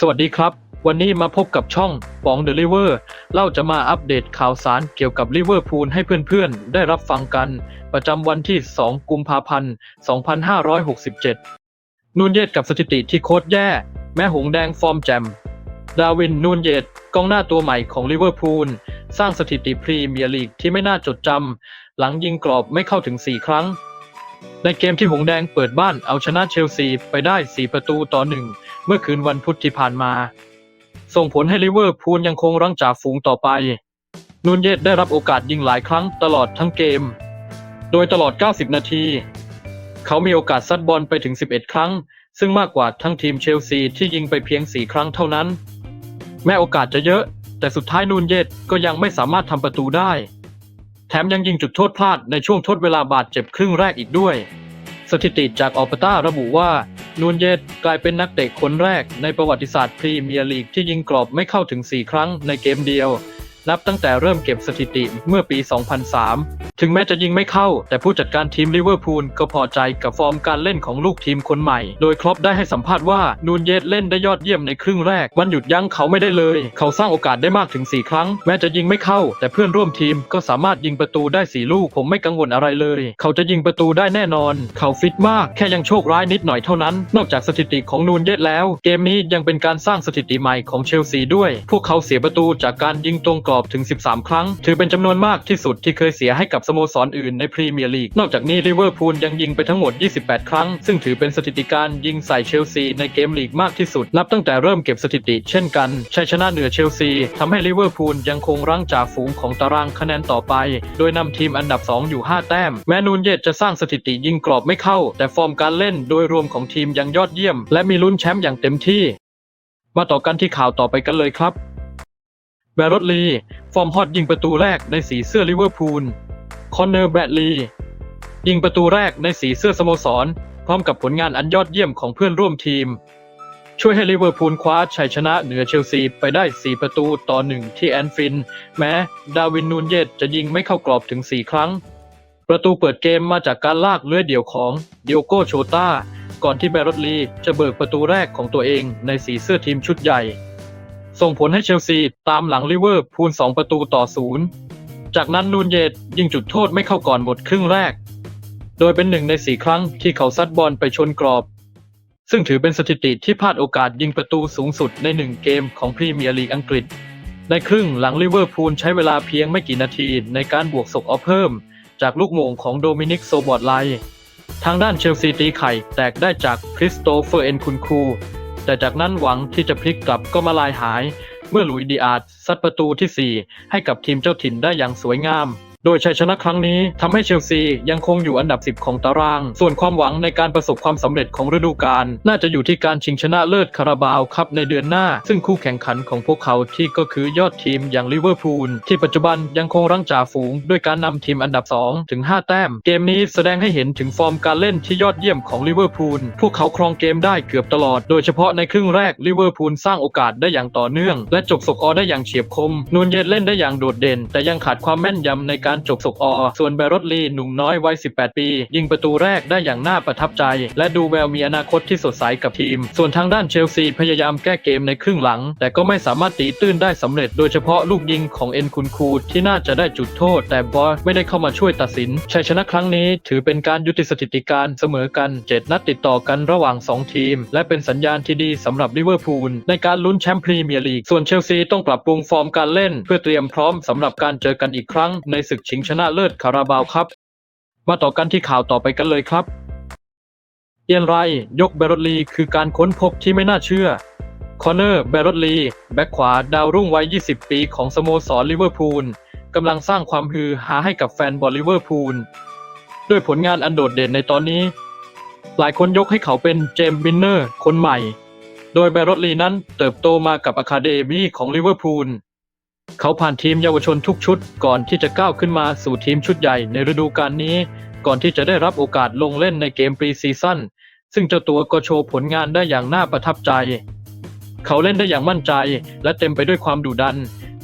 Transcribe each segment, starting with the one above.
สวัสดีครับ วันนี้มาพบกับช่องปองเดลิเวอร์เราจะมาอัปเดตข่าวสารเกี่ยวกับลิเวอร์พูลให้เพื่อนๆ ได้รับฟังกัน ประจำวันที่ 2 กุมภาพันธ์ 2567 นูนเยตกับสถิติที่โคตรแย่ แม้หงแดงฟอร์มแจม ดาวินนูนเยตกองหน้าตัวใหม่ของลิเวอร์พูลสร้างสถิติพรีเมียร์ลีกที่ไม่น่าจดจำหลังยิงกรอบไม่เข้าถึง 4 ครั้ง ในเกมที่หงแดงเปิดบ้านเอาชนะเชลซีไปได้ 4 ประตูต่อหนึ่งเมื่อคืนวันพุธที่ผ่านมา ส่งผลให้ลิเวอร์พูลยังคงรั้งจ่าฝูงต่อไป นูนเยตได้รับโอกาสยิงหลายครั้งตลอดทั้งเกม โดยตลอด 90 นาที เขามีโอกาสซัดบอลไปถึง 11 ครั้ง ซึ่งมากกว่าทั้งทีมเชลซีที่ยิงไปเพียง 4 ครั้งเท่านั้น แม้โอกาสจะเยอะ แต่สุดท้ายนูนเยตก็ยังไม่สามารถทำประตูได้ แถมยังยิงจุดโทษพลาดในช่วงทดเวลาบาดเจ็บครึ่งแรกอีกด้วย สถิติจากออปต้าระบุว่า นูนเยตกลายเป็นนักเตะคนแรกในประวัติศาสตร์พรีเมียร์ลีกที่ยิงกรอบไม่เข้าถึง 4 ครั้งในเกมเดียว นับตั้งแต่เริ่มเก็บสถิติเมื่อปี 2003 ถึงแม้จะยิงไม่เข้า แต่ผู้จัดการทีมลิเวอร์พูลก็พอใจกับฟอร์มการเล่นของลูกทีมคนใหม่ โดยครอปได้ให้สัมภาษณ์ว่า นูนเยตเล่นได้ยอดเยี่ยมในครึ่งแรกวันหยุดยั้งเขาไม่ได้เลย เขาสร้างโอกาสได้มากถึง 4 ครั้ง แม้จะยิงไม่เข้า แต่เพื่อนร่วมทีมก็สามารถยิงประตูได้ 4 ลูก ผมไม่กังวลอะไรเลย เขาจะยิงประตูได้แน่นอน เขาฟิตมาก แค่ยังโชคร้ายนิดหน่อยเท่านั้น นอกจากสถิติของนูนเยตแล้ว เกมนี้ยังเป็นการสร้างสถิติใหม่ของเชลซีด้วย พวกเขาเสียประตูจากการยิงตรงกอบถึง 13 ครั้ง ถือเป็นจำนวนมากที่สุดที่เคยเสียให้กับสโมสรอื่นในพรีเมียร์ลีก นอกจากนี้ลิเวอร์พูลยังยิงไปทั้งหมด 28 ครั้ง ซึ่งถือเป็นสถิติการยิงใส่เชลซีในเกมลีกมากที่สุด นับตั้งแต่เริ่มเก็บสถิติเช่นกัน ชัยชนะเหนือเชลซีทำให้ลิเวอร์พูลยังคงรั้งจ่าฝูงของตารางคะแนนต่อไป โดยนำทีมอันดับ 2 อยู่ 5 แต้ม แม้นูนเยตจะสร้างสถิติยิงกรอบไม่เข้า แต่ฟอร์มการเล่นโดยรวมของทีมยังยอดเยี่ยม และมีลุ้นแชมป์อย่างเต็มที่ มาต่อกันที่ข่าวต่อไปกันเลยครับ แบรรอดลีฟอร์มฮอตยิงประตูแรกในสีเสื้อลิเวอร์พูล คอนเนอร์แบรดลียิงประตูแรกในสีเสื้อสโมสร พร้อมกับผลงานอันยอดเยี่ยมของเพื่อนร่วมทีม ช่วยให้ลิเวอร์พูลคว้าชัยชนะเหนือเชลซีไปได้ 4 ประตูต่อหนึ่งที่แอนฟิลด์แม้ดาวินนูนเยตจะยิงไม่เข้ากรอบถึง 4 ครั้ง ประตูเปิดเกมมาจากการลากเลื้อยเดี่ยวของเดียโกโชตาก่อนที่แบรรอดลีจะเบิกประตูแรกของตัวเองในสีเสื้อทีมชุดใหญ่ ส่งผลให้เชลซีตามหลังลิเวอร์พูล 2 ประตูต่อศูนย์จากนั้นนูนเยตยิงจุดโทษไม่เข้าก่อนหมดครึ่งแรก โดยเป็นหนึ่งในสี่ครั้งที่เขาซัดบอลไปชนกรอบ ซึ่งถือเป็นสถิติที่พลาดโอกาสยิงประตูสูงสุดในหนึ่งเกมของพรีเมียร์ลีกอังกฤษ ในครึ่งหลังลิเวอร์พูลใช้เวลาเพียงไม่กี่นาทีในการบวกศกเอาเพิ่ม จากลูกโมงของโดมินิกโซบอดไลทางด้านเชลซีตีไข่แตกได้จากคริสโตเฟอร์เอนคุนคู แต่จากนั้นหวังที่จะพลิกกลับก็มาลายหาย เมื่อหลุยดีอาร์ดซัดประตูที่ 4 ให้กับทีมเจ้าถิ่นได้อย่างสวยงาม โดยชัยชนะครั้งนี้ทำให้เชลซียังคงอยู่อันดับ 10 ของตาราง ส่วนความหวังในการประสบความสำเร็จของฤดูกาลน่าจะอยู่ที่การชิงชนะเลิศคาราบาวครับในเดือนหน้า ซึ่งคู่แข่งขันของพวกเขาที่ก็คือยอดทีมอย่างลิเวอร์พูลที่ปัจจุบันยังคงรั้งจ่าฝูง ด้วยการนำทีมอันดับ 2 ถึง 5 แต้ม เกมนี้แสดงให้เห็นถึงฟอร์มการเล่นที่ยอดเยี่ยมของลิเวอร์พูลพวกเขาครองเกมได้เกือบตลอด โดยเฉพาะในครึ่งแรกลิเวอร์พูลสร้างโอกาสได้อย่างต่อเนื่อง และจบสกอร์ได้อย่างเฉียบคมนูนเยตเล่นได้อย่างโดดเด่น แต่ยังขาดความแม่นยำในการจบสกอร์ส่วนแบรดลีหนุ่มน้อยวัย 18 ปี ยิงประตูแรกได้อย่างน่าประทับใจ และดูแววมีอนาคตที่สดใสกับทีม ส่วนทางด้านเชลซีพยายามแก้เกมในครึ่งหลัง แต่ก็ไม่สามารถตีตื้นได้สำเร็จ โดยเฉพาะลูกยิงของเอ็นคุนคูที่น่าจะได้จุดโทษ แต่บอสไม่ได้เข้ามาช่วยตัดสินชัยชนะครั้งนี้ถือเป็นการยุติสถิติการเสมอกัน 7 นัดติดต่อกันระหว่าง 2 ทีม และเป็นสัญญาณที่ดีสำหรับลิเวอร์พูลในการลุ้นแชมป์พรีเมียร์ลีกส่วนเชลซีต้องปรับปรุงฟอร์มการเล่น เพื่อเตรียมพร้อมสำหรับการเจอกันอีกครั้งในศึกชิงชนะเลิศคาราบาวครับ มาต่อกันที่ข่าวต่อไปกันเลยครับเอียนไร ยกแบรรอดลีคือการค้นพบที่ไม่น่าเชื่อ คอนเนอร์แบรรอดลีแบ็คขวาดาวรุ่งวัย 20 ปีของสโมสรลิเวอร์พูลกำลังสร้างความฮือฮาให้กับแฟนบอลลิเวอร์พูลด้วยผลงานอันโดดเด่นในตอนนี้ หลายคนยกให้เขาเป็นเจมส์บินเนอร์คนใหม่ โดยแบรรอดลีนั้นเติบโตมากับอะคาเดมี่ของลิเวอร์พูล เขาผ่านทีมเยาวชนทุกชุด ก่อนที่จะก้าวขึ้นมาสู่ทีมชุดใหญ่ในฤดูกาลนี้ ก่อนที่จะได้รับโอกาสลงเล่นในเกมปรีซีซั่นซึ่งเจ้าตัวก็โชว์ผลงานได้อย่างน่าประทับใจ เขาเล่นได้อย่างมั่นใจ และเต็มไปด้วยความดุดัน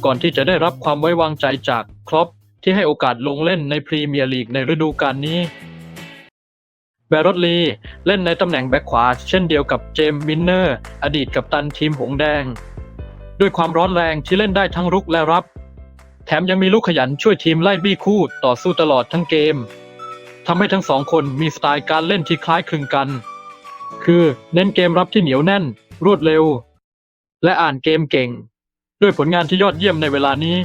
ก่อนที่จะได้รับความไว้วางใจจากครอปที่ให้โอกาสลงเล่นในพรีเมียร์ลีกในฤดูกาลนี้แบรรอดลีเล่นในตำแหน่งแบ็คขวาเช่นเดียวกับเจมส์มินเนอร์ อดีตกัปตันทีมหงสแดง ด้วยความร้อนแรงที่เล่นได้ทั้งรุกและรับ แถมยังมีลูกขยันช่วยทีมไล่บี้คู่ต่อสู้ตลอดทั้งเกมทำให้ทั้งสองคนมีสไตล์การเล่นที่คล้ายคลึงกัน คือเน้นเกมรับที่เหนียวแน่น รวดเร็ว และอ่านเกมเก่ง ด้วยผลงานที่ยอดเยี่ยมในเวลานี้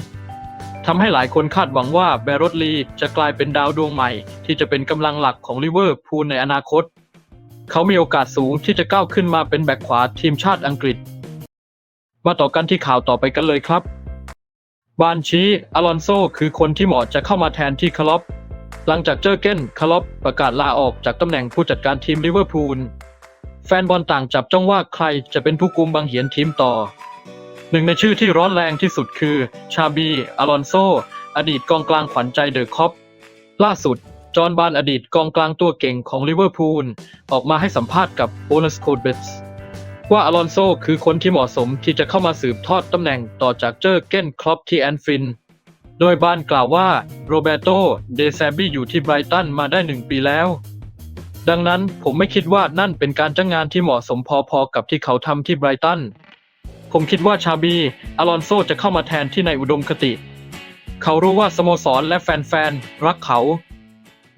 ทำให้หลายคนคาดหวังว่าแบรรอดลีจะกลายเป็นดาวดวงใหม่ ที่จะเป็นกำลังหลักของลิเวอร์พูลในอนาคต เขามีโอกาสสูงที่จะก้าวขึ้นมาเป็นแบ็คขวาทีมชาติอังกฤษ มาต่อกันที่ข่าวต่อไปกันเลยครับ บานชีอลอนโซคือคนที่เหมาะจะเข้ามาแทนที่คาร์ลอปหลังจากเจอเก้นคาร์ลอปประกาศลาออกจากตำแหน่งผู้จัดการทีมลิเวอร์พูลแฟนบอลต่างจับจ้องว่าใครจะเป็นผู้กุมบังเหียนทีมต่อ หนึ่งในชื่อที่ร้อนแรงที่สุดคือ ชาบีอลอนโซ อดีตกองกลางขวัญใจเดอะคอปล่าสุด จอห์นบานอดีตกองกลางตัวเก่งของลิเวอร์พูลออกมาให้สัมภาษณ์กับโบนัสโคดเบส ว่าอลอนโซคือคนที่เหมาะสมที่จะเข้ามาสืบทอดตำแหน่งต่อจากเจอร์เก้นคลอปที่แอนฟิน โดยบ้านกล่าวว่าโรเบโตเดซมบี้อยู่ที่ไบรตันมาได้หนึ่งปีแล้ว ดังนั้นผมไม่คิดว่านั่นเป็นการจ้างงานที่เหมาะสมพอๆกับที่เขาทำที่ไบรตัน ผมคิดว่าชาบีอลอนโซจะเข้ามาแทนที่ในอุดมคติ เขารู้ว่าสโมสรและแฟนๆรักเขา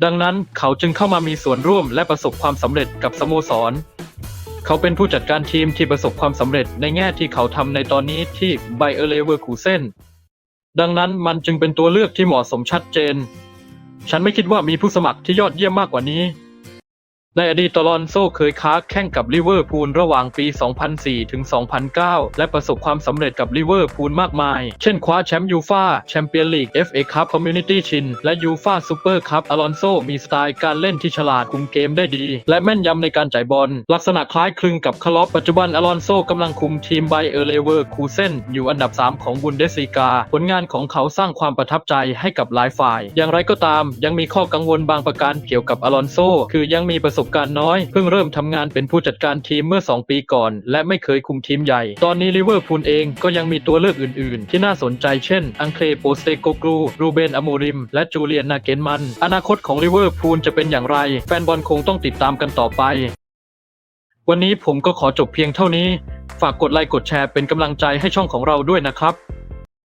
ดังนั้นเขาจึงเข้ามามีส่วนร่วมและประสบความสำเร็จกับสโมสร เขาเป็นผู้จัดการทีมที่ประสบความสำเร็จในแง่ที่เขาทำในตอนนี้ที่ไบเออร์เลเวอร์คูเซนดังนั้นมันจึงเป็นตัวเลือกที่เหมาะสมชัดเจน ฉันไม่คิดว่ามีผู้สมัครที่ยอดเยี่ยมมากกว่านี้ ในอดีตอลอนโซเคยค้าแข่งกับลิเวอร์พูลระหว่างปี 2004 ถึง 2009 และประสบความสำเร็จกับลิเวอร์พูลมากมาย เช่นคว้าแชมป์ยูฟาแชมเปี้ยนลีก FA คัพคอมมูนิตี้ชินและยูฟาซูเปอร์คัพอลอนโซมีสไตล์การเล่นที่ฉลาดคุมเกมได้ดี และแม่นยำในการจ่ายบอล ลักษณะคล้ายคลึงกับคลอปปัจจุบันอลอนโซกำลังคุมทีมไบเออร์เลเวอร์คูเซนอยู่อันดับ 3 ของบุนเดสลีกา ผลงานของเขาสร้างความประทับใจให้กับหลายฝ่าย อย่างไรก็ตาม ยังมีข้อกังวลบางประการเกี่ยวกับอลอนโซคือยังมีประสบบการณ์น้อย เพิ่งเริ่มทำงานเป็นผู้จัดการทีมเมื่อ 2 ปีก่อน และไม่เคยคุมทีมใหญ่ ตอนนี้ลิเวอร์พูลเองก็ยังมีตัวเลือกอื่น ๆ ที่น่าสนใจเช่น อังเคลโปสเตโกกรูรูเบนอโมริม และจูเลียนนาเกนมัน อนาคตของลิเวอร์พูลจะเป็นอย่างไร แฟนบอลคงต้องติดตามกันต่อไป วันนี้ผมก็ขอจบเพียงเท่านี้ ฝากกดไลค์กดแชร์เป็นกำลังใจให้ช่องของเราด้วยนะครับ